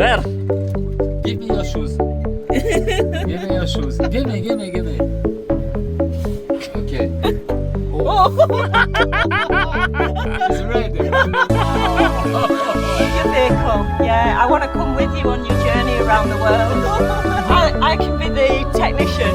Where Give me your shoes. give me your shoes. Give me, give me, give me. Okay. Oh. oh. She's ready. Your vehicle. Yeah, I want to come with you on your journey around the world. I, I can be the technician.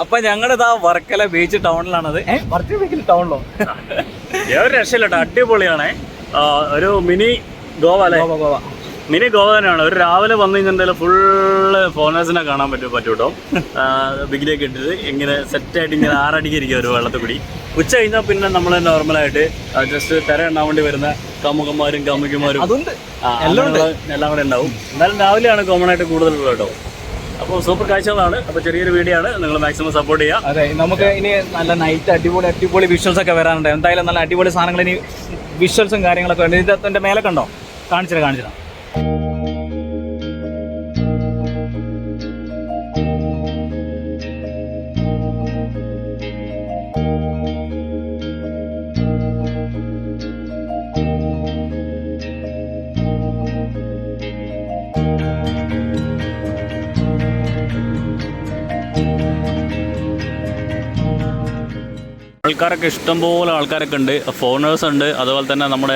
അപ്പൊ ഞങ്ങളിതാ Varkala beach ടൗണിലാണത് Varkala ബീച്ചിൽ ടൗണിലോ ഒരു രക്ഷയില്ല അടിപൊളിയാണേ. ഒരു mini Goa അല്ലേ? Goa Goa. Mini Goa തന്നെയാണ്. ഒരു രാവിലെ വന്നു കഴിഞ്ഞാൽ ഫുള്ള് ഫോണേഴ്സിനെ കാണാൻ പറ്റും പറ്റും കേട്ടോ ബിഗിലേക്ക് ഇട്ടിട്ട് ഇങ്ങനെ സെറ്റായിട്ട് ഇങ്ങനെ ആറടിക്കിരിക്കുക ഒരു വെള്ളത്തിൽ കൂടി. ഉച്ച കഴിഞ്ഞാൽ പിന്നെ നമ്മൾ നോർമലായിട്ട് ജസ്റ്റ് തിര എണ്ണാൻ വേണ്ടി വരുന്ന കാമുകന്മാരും കാമുകിമാരും. എല്ലാം കൂടെ ഉണ്ടാവും. എന്നാലും രാവിലെയാണ് കോമൺ ആയിട്ട് കൂടുതലുള്ളത് കേട്ടോ അപ്പോൾ സൂപ്പർ കാഴ്ചകളാണ്. അപ്പോൾ ചെറിയൊരു വീഡിയോ ആണ്. നിങ്ങൾ മാക്സിമം സപ്പോർട്ട് ചെയ്യുക. അതെ നമുക്ക് ഇനി നല്ല നൈറ്റ് അടിപൊളി അടിപൊളി വിഷ്വൽസ് ഒക്കെ വരാനുണ്ട്. എന്തായാലും നല്ല അടിപൊളി സാധനങ്ങൾ ഇനി വിഷ്വൽസും കാര്യങ്ങളൊക്കെ ഉണ്ട് ഇതിന്റെ മേലെ കണ്ടോ കാണിച്ചിട്ട് കാണിച്ചിട്ട് ആൾക്കാരൊക്കെ ഇഷ്ടംപോലെ ആൾക്കാരൊക്കെ ഉണ്ട്. ഫോറിനേഴ്സ് ഉണ്ട്. അതുപോലെ തന്നെ നമ്മുടെ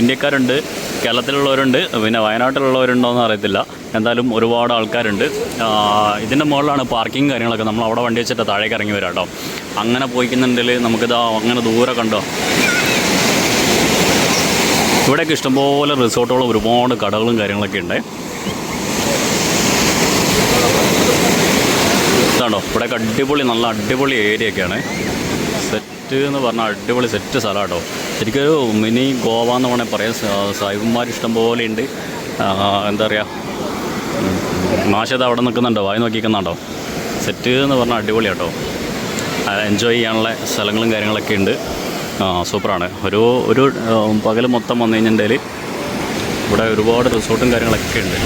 ഇന്ത്യക്കാരുണ്ട്. കേരളത്തിലുള്ളവരുണ്ട്. പിന്നെ വയനാട്ടിലുള്ളവരുണ്ടോ എന്ന് അറിയത്തില്ല. എന്തായാലും ഒരുപാട് ആൾക്കാരുണ്ട്. ഇതിന്റെ മുകളിലാണ് പാർക്കിംഗ് കാര്യങ്ങളൊക്കെ. നമ്മൾ അവിടെ വണ്ടി വെച്ചിട്ട് താഴേക്ക് ഇറങ്ങി വരാം കേട്ടോ. അങ്ങനെ പോയിക്കുന്നുണ്ടെങ്കിൽ നമുക്കിതാ അങ്ങനെ ദൂരെ കണ്ടോ? ഇവിടെയൊക്കെ ഇഷ്ടംപോലെ റിസോർട്ടുകളും ഒരുപാട് കടകളും കാര്യങ്ങളൊക്കെ ഉണ്ട്. ഇതാണോ? ഇവിടെയൊക്കെ അടിപൊളി നല്ല അടിപൊളി ഏരിയ ഒക്കെയാണ്. സെറ്റ് എന്ന് പറഞ്ഞാൽ അടിപൊളി സെറ്റ് സ്ഥലം കേട്ടോ ശരിക്കൊരു മിനി ഗോവ എന്ന് വേണമെങ്കിൽ പറയാം. സായിബന്മാർ ഇഷ്ടം പോലെ ഉണ്ട് എന്താ പറയുക മാഷത് അവിടെ നിൽക്കുന്നുണ്ടോ വായി നോക്കി നിൽക്കുന്നുണ്ടോ സെറ്റ് എന്ന് പറഞ്ഞാൽ അടിപൊളി കേട്ടോ എൻജോയ് ചെയ്യാനുള്ള സ്ഥലങ്ങളും കാര്യങ്ങളൊക്കെ ഉണ്ട് സൂപ്പറാണ്. ഒരു ഒരു പകൽ മൊത്തം വന്നു കഴിഞ്ഞിട്ടുണ്ടെങ്കിൽ ഇവിടെ ഒരുപാട് റിസോർട്ടും കാര്യങ്ങളൊക്കെ ഉണ്ട്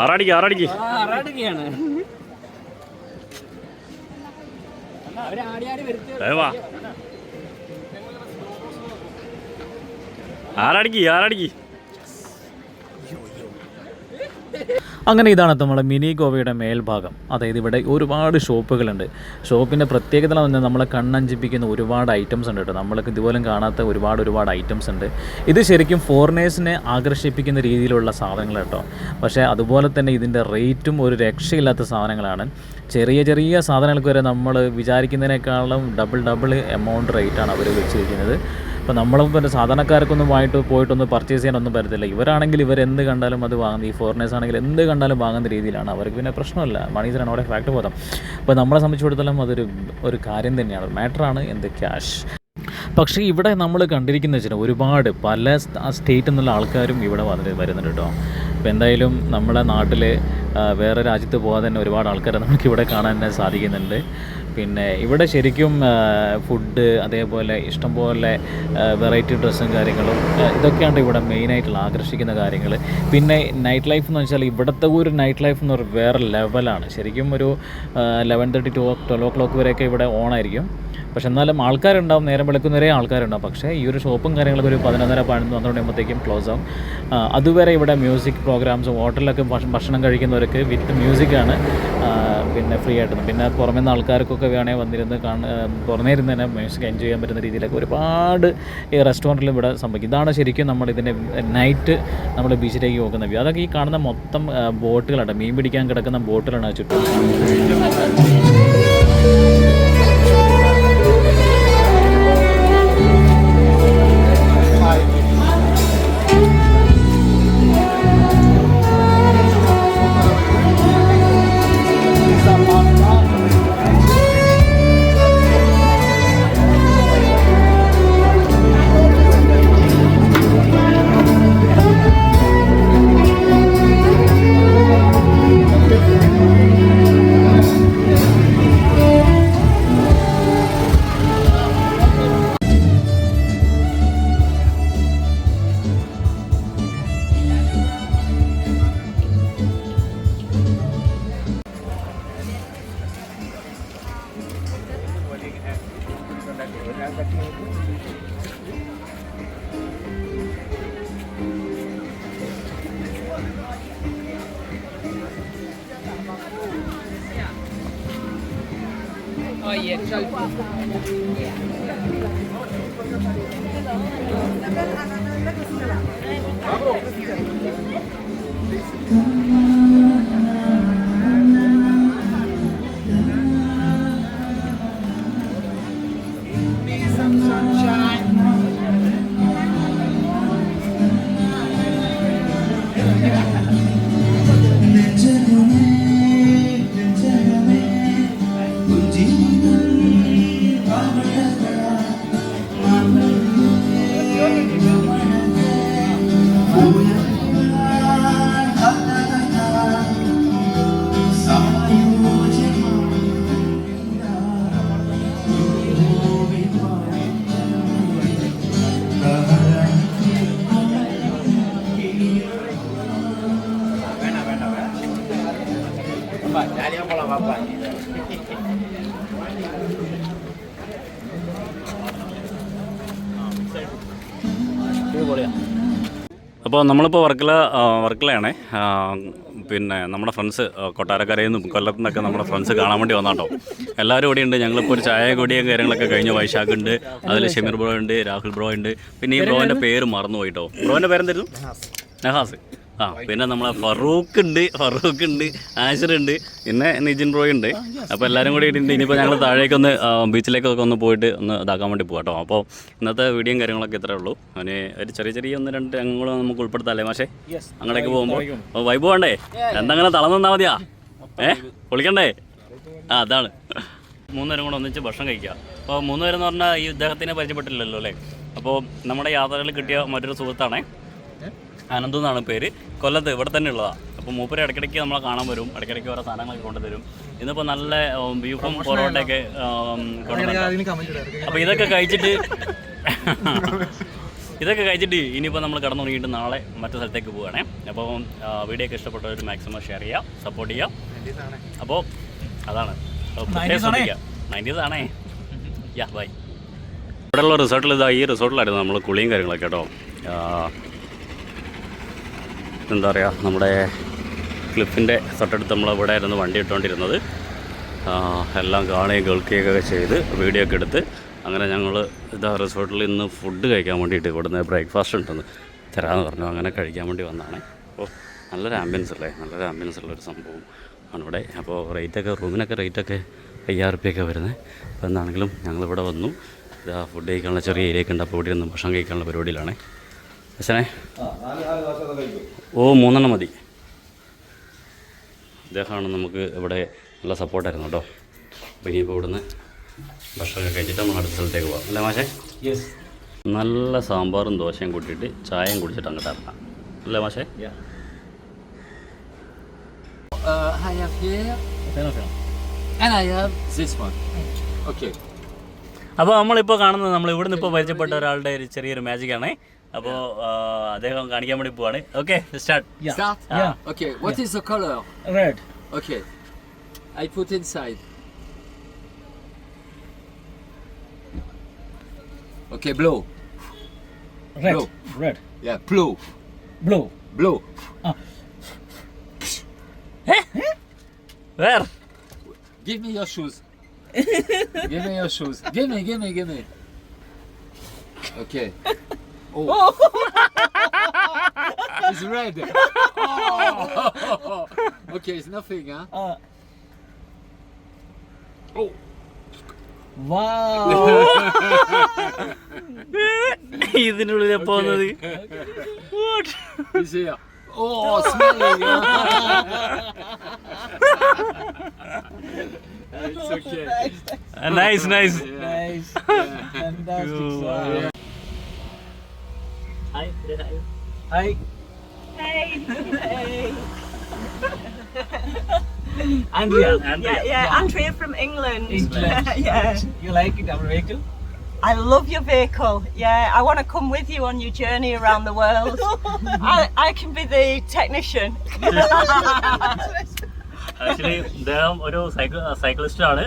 ആറാടിക്ക് ആറാടിക്ക്. ആറാടിക്ക് ആറാടിക്ക്. അങ്ങനെ ഇതാണ് നമ്മുടെ മിനി ഗോവയുടെ മേൽഭാഗം. അതായത് ഇവിടെ ഒരുപാട് ഷോപ്പുകളുണ്ട്. ഷോപ്പിന്റെ പ്രത്യേകത എന്ന് പറഞ്ഞാൽ നമ്മളെ കണ്ണഞ്ചിപ്പിക്കുന്ന ഒരുപാട് ഐറ്റംസ് ഉണ്ട് കേട്ടോ. നമ്മൾക്ക് ഇതുപോലും കാണാത്ത ഒരുപാട് ഒരുപാട് ഐറ്റംസ് ഉണ്ട്. ഇത് ശരിക്കും ഫോറിനേഴ്സിനെ ആകർഷിപ്പിക്കുന്ന രീതിയിലുള്ള സാധനങ്ങൾ കേട്ടോ. പക്ഷേ അതുപോലെ തന്നെ ഇതിന്റെ റേറ്റും ഒരു രക്ഷയില്ലാത്ത സാധനങ്ങളാണ്. ചെറിയ ചെറിയ സാധനങ്ങൾക്ക് വരെ നമ്മൾ വിചാരിക്കുന്നതിനേക്കാളും ഡബിൾ ഡബിൾ എമൗണ്ട് റേറ്റാണ് അവർ വെച്ചിരിക്കുന്നത്. അപ്പോൾ നമ്മളൊന്നും പിന്നെ സാധാരണക്കാർക്കൊന്നും ആയിട്ട് പോയിട്ടൊന്നും പർച്ചേസ് ചെയ്യാനൊന്നും പറ്റത്തില്ല. ഇവരാണെങ്കിൽ ഇവർ എന്ത് കണ്ടാലും അത് വാങ്ങുന്നത് ഈ ഫോറിനേഴ്സ് ആണെങ്കിൽ എന്ത് കണ്ടാലും വാങ്ങുന്ന രീതിയിലാണ്. അവർക്ക് പിന്നെ പ്രശ്നമില്ല. മണീസറാണ് അവിടെ ഫാക്ട് ബോധം അപ്പോൾ നമ്മളെ സംബന്ധിച്ചിടത്തോളം അതൊരു ഒരു കാര്യം തന്നെയാണ്. മാറ്ററാണ് എന്ത് ക്യാഷ് പക്ഷേ ഇവിടെ നമ്മൾ കണ്ടിരിക്കുന്ന വെച്ചാൽ ഒരുപാട് പല സ്റ്റേറ്റിൽ നിന്നുള്ള ആൾക്കാരും ഇവിടെ വന്നിട്ട് വരുന്നുണ്ട് കേട്ടോ അപ്പോൾ എന്തായാലും നമ്മുടെ നാട്ടിൽ വേറെ രാജ്യത്ത് പോകാതെ തന്നെ ഒരുപാട് ആൾക്കാരെ നമുക്കിവിടെ കാണാൻ സാധിക്കുന്നുണ്ട്. പിന്നെ ഇവിടെ ശരിക്കും ഫുഡ് അതേപോലെ ഇഷ്ടംപോലെ വെറൈറ്റി ഡ്രസ്സും കാര്യങ്ങളും ഇതൊക്കെയാണ് ഇവിടെ മെയിനായിട്ടുള്ള ആകർഷിക്കുന്ന കാര്യങ്ങൾ പിന്നെ നൈറ്റ് ലൈഫ് എന്ന് വെച്ചാൽ ഇവിടുത്തെ ഒരു നൈറ്റ് ലൈഫ് എന്ന് പറയുന്നത് വേറെ ലെവലാണ് ശരിക്കും ഒരു eleven thirty to twelve o'clock വരെയൊക്കെ ഇവിടെ ഓൺ ആയിരിക്കും. പക്ഷെ എന്നാലും ആൾക്കാരുണ്ടാവും നേരം വെളുക്കുന്നവരെ ആൾക്കാരുണ്ടാവും. പക്ഷേ ഈ ഒരു ഷോപ്പും കാര്യങ്ങളൊക്കെ ഒരു പതിനൊന്നര പതിനൊന്ന് പന്ത്രണ്ട് ആകുമ്പോഴത്തേക്കും ക്ലോസ് ആവും. അതുവരെ ഇവിടെ മ്യൂസിക് പ്രോഗ്രാംസും ഹോട്ടലിലൊക്കെ ഭക്ഷണം കഴിക്കുന്നവർക്ക് വിത്ത് മ്യൂസിക്കാണ് പിന്നെ ഫ്രീ ആയിട്ട് പിന്നെ പുറമേ നിന്ന് ആൾക്കാർക്കൊക്കെ വേണമെങ്കിൽ വന്നിരുന്ന് കാണ പുറമേ ഇരുന്ന് തന്നെ മ്യൂസിക് എൻജോയ് ചെയ്യാൻ പറ്റുന്ന രീതിയിലൊക്കെ ഒരുപാട് ഈ റെസ്റ്റോറന്റിൽ ഇവിടെ സംഭവിക്കും. ഇതാണ് ശരിക്കും നമ്മൾ ഇതിന്റെ നൈറ്റ് നമ്മൾ ബീച്ചിലേക്ക് നോക്കുന്ന വ്യൂ അതൊക്കെ ഈ കാണുന്ന മൊത്തം ബോട്ടുകളാണ്. മീൻ പിടിക്കാൻ കിടക്കുന്ന ബോട്ടുകളാണ് ചുറ്റും. Oye. Vamos. അപ്പോൾ നമ്മളിപ്പോൾ വർക്കല വർക്കലയാണേ. പിന്നെ നമ്മുടെ ഫ്രണ്ട്സ് കൊട്ടാരക്കരയിൽ നിന്നും കൊല്ലത്തു നിന്നൊക്കെ നമ്മുടെ ഫ്രണ്ട്സ് കാണാൻ വേണ്ടി വന്നാട്ടോ. എല്ലാവരും ഇവിടെ ഉണ്ട്. ഞങ്ങളിപ്പോൾ ഒരു ചായ കൂടിയും കാര്യങ്ങളൊക്കെ കഴിഞ്ഞു. വൈശാഖ് ഉണ്ട്. അതിൽ ഷമീർ ബ്രോ ഉണ്ട് രാഹുൽ ബ്രോ ഉണ്ട്. പിന്നെ ഈ ബ്രോന്റെ പേര് മറന്നു പോയിട്ടോ ബ്രോന്റെ പേരെന്തായിരുന്നു നഹാസ്. ആ പിന്നെ നമ്മളെ ഫറൂഖ് ഉണ്ട് ഫറൂഖ് ഉണ്ട് ആഷിർ ഉണ്ട് പിന്നെ നിജിൻ ബ്രോയ് ഉണ്ട്. അപ്പോൾ എല്ലാവരും കൂടി ഇട്ടുണ്ട് ഇനിയിപ്പോൾ ഞങ്ങൾ താഴേക്കൊന്ന് ഒന്ന് ബീച്ചിലേക്കൊക്കെ ഒന്ന് പോയിട്ട് ഒന്ന് ഇതാക്കാൻ വേണ്ടി പോകാം കേട്ടോ അപ്പോൾ ഇന്നത്തെ വീഡിയോയും കാര്യങ്ങളൊക്കെ ഇത്രേ ഉള്ളൂ. അവന് ഒരു ചെറിയ ചെറിയ ഒന്ന് രണ്ട് രംഗങ്ങളും നമുക്ക് ഉൾപ്പെടുത്താല്ലേ മാഷേ? അങ്ങോട്ടേക്ക് പോകുമ്പോൾ അപ്പോൾ വൈബ്. വേണ്ടേ എന്തെങ്കിലും തളർന്നു മതിയാ? ഏ? പൊളിക്കണ്ടേ ആ അതാണ്. മൂന്നുപേരും കൂടെ ഒന്നിച്ച് ഭക്ഷണം കഴിക്കുക. അപ്പോൾ മൂന്നുപേരെന്ന് പറഞ്ഞാൽ ഈ ഇദ്ദേഹത്തിനെ പരിചയപ്പെട്ടില്ലല്ലോ അല്ലേ? അപ്പോൾ നമ്മുടെ യാത്രകളിൽ കിട്ടിയ മറ്റൊരു സുഹൃത്താണേ. അനന്തു എന്നാണ് പേര്. കൊല്ലത്ത് ഇവിടെ തന്നെ ഉള്ളതാണ് അപ്പോൾ മൂപ്പര് ഇടയ്ക്കിടയ്ക്ക് നമ്മളെ കാണാൻ വരും. ഇടയ്ക്കിടയ്ക്ക് ഓരോ സാധനങ്ങളൊക്കെ കൊണ്ടുതരും ഇന്നിപ്പോൾ നല്ല ബീഫും പൊറോട്ടയൊക്കെ അപ്പോൾ ഇതൊക്കെ കഴിച്ചിട്ട് ഇതൊക്കെ കഴിച്ചിട്ട് ഇനിയിപ്പോൾ നമ്മൾ കടന്നു തുടങ്ങിയിട്ട് നാളെ മറ്റു സ്ഥലത്തേക്ക് പോവുകയാണേ. അപ്പോൾ വീഡിയോ ഒക്കെ ഇഷ്ടപ്പെട്ടവർ മാക്സിമം ഷെയർ ചെയ്യാം സപ്പോർട്ട് ചെയ്യാം അപ്പോൾ അതാണ്. നയന്റീസ് ആണേ? Yeah bye. ഇവിടെയുള്ള റിസോർട്ടിൽ ഇതാ ഈ റിസോർട്ടിലായിരുന്നു നമ്മൾ കുളിയും കാര്യങ്ങളൊക്കെ കേട്ടോ. എന്താ പറയുക നമ്മുടെ ക്ലിഫിന്റെ തൊട്ടടുത്ത് നമ്മൾ ഇവിടെ ആയിരുന്നു വണ്ടി ഇട്ടുകൊണ്ടിരുന്നത് എല്ലാം കാണുകയും കേൾക്കുകയൊക്കെ ചെയ്ത് വീഡിയോ ഒക്കെ എടുത്ത് അങ്ങനെ ഞങ്ങൾ ഇതാ റിസോർട്ടിൽ ഇന്ന് ഫുഡ് കഴിക്കാൻ വേണ്ടിയിട്ട് ഇവിടുന്ന് ബ്രേക്ക്ഫാസ്റ്റ് ഉണ്ടെന്ന് തരാമെന്ന് പറഞ്ഞു. അങ്ങനെ കഴിക്കാൻ വേണ്ടി വന്നതാണ് അപ്പോൾ നല്ലൊരു ആംബിയൻസ് അല്ലേ? നല്ലൊരു ആംബിയൻസ് ഉള്ളൊരു സംഭവം ആണ് ഇവിടെ അപ്പോൾ റേറ്റൊക്കെ റൂമിനൊക്കെ റേറ്റൊക്കെ അയ്യായിരം റുപ്യൊക്കെ വരുന്നത് അപ്പോൾ എന്താണെങ്കിലും ഞങ്ങളിവിടെ വന്നു. ഇതാ ഫുഡ് കഴിക്കാനുള്ള ചെറിയ ഏരിയ ഒക്കെ ഉണ്ട്. അപ്പോൾ ഇവിടെ നിന്ന് ഭക്ഷണം കഴിക്കാനുള്ള പരിപാടിയിലാണ്. അച്ഛനെ? ഓ മൂന്നെണ്ണം മതി. ഇദ്ദേഹമാണ് നമുക്ക് ഇവിടെ നല്ല സപ്പോർട്ടായിരുന്നു കേട്ടോ. അപ്പോൾ ഇനിയിപ്പോൾ ഇവിടുന്ന് ഭക്ഷണമൊക്കെ കഴിച്ചിട്ട് നമ്മൾ അടുത്ത സ്ഥലത്തേക്ക് പോകാം അല്ലേ മാഷേ? യെസ് നല്ല സാമ്പാറും ദോശയും കൂട്ടിയിട്ട് ചായയും കുടിച്ചിട്ട് അങ്ങോട്ട് ഇറങ്ങാം. അല്ലേ മാഷേ? Uh, I have here. And I have this one. Okay. അപ്പോൾ നമ്മളിപ്പോൾ കാണുന്നത് നമ്മൾ ഇവിടുന്ന് ഇപ്പോൾ പരിചയപ്പെട്ട ഒരാളുടെ ഒരു ചെറിയൊരു മാജിക് ആണ് അപ്പോൾ അദ്ദേഹം കാണിക്കാൻ വേണ്ടി പോവാണ് okay start Start? Yeah. Okay. What is the color? Red Okay. I put inside. Okay, blow. Red Blue. Red Yeah, blow. Blue Blow. Where Give me your shoes. give me your shoes. Give me, give me, give me. Okay. Oh. it's red. Oh. Okay, it's nothing, huh? Oh. ഇതിനുള്ളിൽ പോകുന്നത് It's here. Oh, smelling. it's okay. Nice Nice nice hi Hey, hey. Andrea. Yeah, yeah, Andrea from England. England. yeah. You like it, our vehicle? I love your vehicle. Yeah, I want to come with you on your journey around the world. I, I can be the technician. Actually ഇദ്ദേഹം ഒരു cycle cyclist ആണ്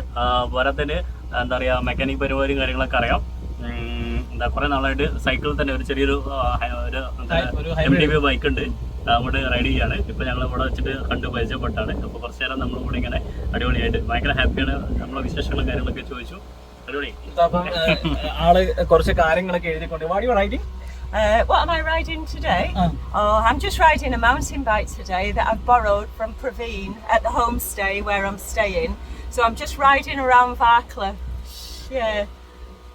പോരാത്തതിന് എന്താ പറയുക mechanic പരിപാടിയും കാര്യങ്ങളൊക്കെ അറിയാം എന്താ കുറെ നാളായിട്ട് സൈക്കിളിൽ തന്നെ ഒരു ചെറിയൊരു ഒരു ഒരു എം ടി ബി ബൈക്ക് ഉണ്ട്. അങ്ങോട്ട് റൈഡ് ചെയ്യാണ്. ഇപ്പൊ ഞങ്ങൾ ഇവിടെ വെച്ചിട്ട് കണ്ടു പരിചയപ്പെട്ടാണ്. അപ്പൊ കുറച്ചു നേരം നമ്മൾ കൂടെ ഇങ്ങനെ അടിപൊളിയായിട്ട് ഭയങ്കര ഹാപ്പിയാണ്. നമ്മളെ വിശേഷങ്ങളും കാര്യങ്ങളൊക്കെ ചോദിച്ചു. അടിപൊളി. ആൾ കുറച്ച് കാര്യങ്ങളൊക്കെ എഴുതിക്കൊണ്ട് വാടി writing Uh, what am I riding today? Uh. Oh, I'm just riding a mountain bike today that I've borrowed from Praveen at the homestay where I'm staying. So I'm just riding around Varkla. Yeah,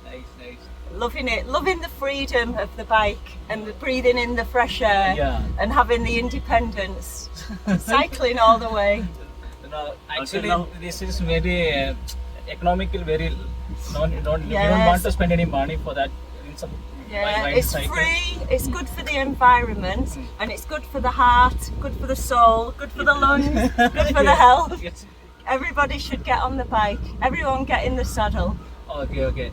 Nice, nice loving it, loving the freedom of the bike and the breathing in the fresh air Yeah. and having the independence. Cycling all the way. actually now- this is very uh, economical very non, don't, you don't want to spend any money for that some Yeah, it's cycle. free, it's good for the environment, and it's good for the heart, good for the soul, good for the lungs, good for the health. Everybody should get on the bike. Everyone get in the saddle. okay okay